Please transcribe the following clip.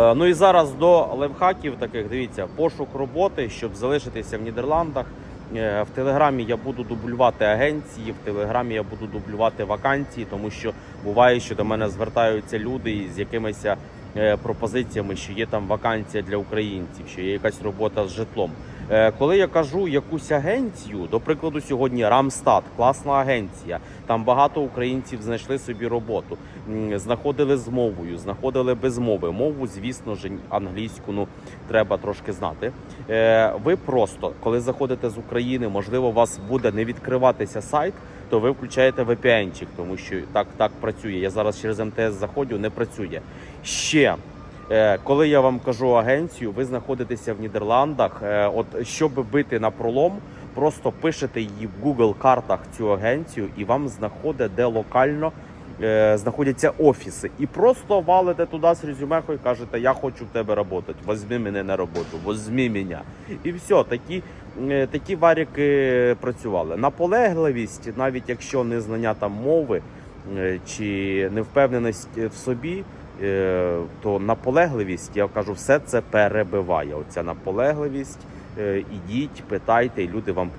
Е, Ну і зараз до лайфхаків таких, дивіться, пошук роботи, щоб залишитися в Нідерландах. Е, В Телеграмі я буду дублювати агенції, в Телеграмі я буду дублювати вакансії, тому що буває, що до мене звертаються люди з якимись е, пропозиціями, що є там вакансія для українців, що є якась робота з житлом. Е, Коли я кажу якусь агенцію, до прикладу, сьогодні Рамстат, класна агенція. Там багато українців знайшли собі роботу, знаходили з мовою, знаходили без мови. Мову, звісно ж, англійську ну треба трошки знати. Е, Ви просто, коли заходите з України, можливо, у вас буде не відкриватися сайт, то ви включаєте VPN-чик, тому що так, так працює. Я зараз через МТС заходжу, не працює. Ще Коли я вам кажу агенцію, ви знаходитеся в Нідерландах. Е, От щоб бити на пролом, просто пишете її в Google картах цю агенцію, і вам знаходить, де локально е, знаходяться офіси. І просто валите туди з резюмехою і кажете, я хочу в тебе працювати, возьми мене на роботу, возьми мене. І все, такі, е, такі варіки працювали. Наполегливість, навіть якщо не знання там мови е, чи невпевненість в собі. Е, то наполегливість, я кажу, все це перебиває. Оця наполегливість. Е, Ідіть, питайте, і люди вам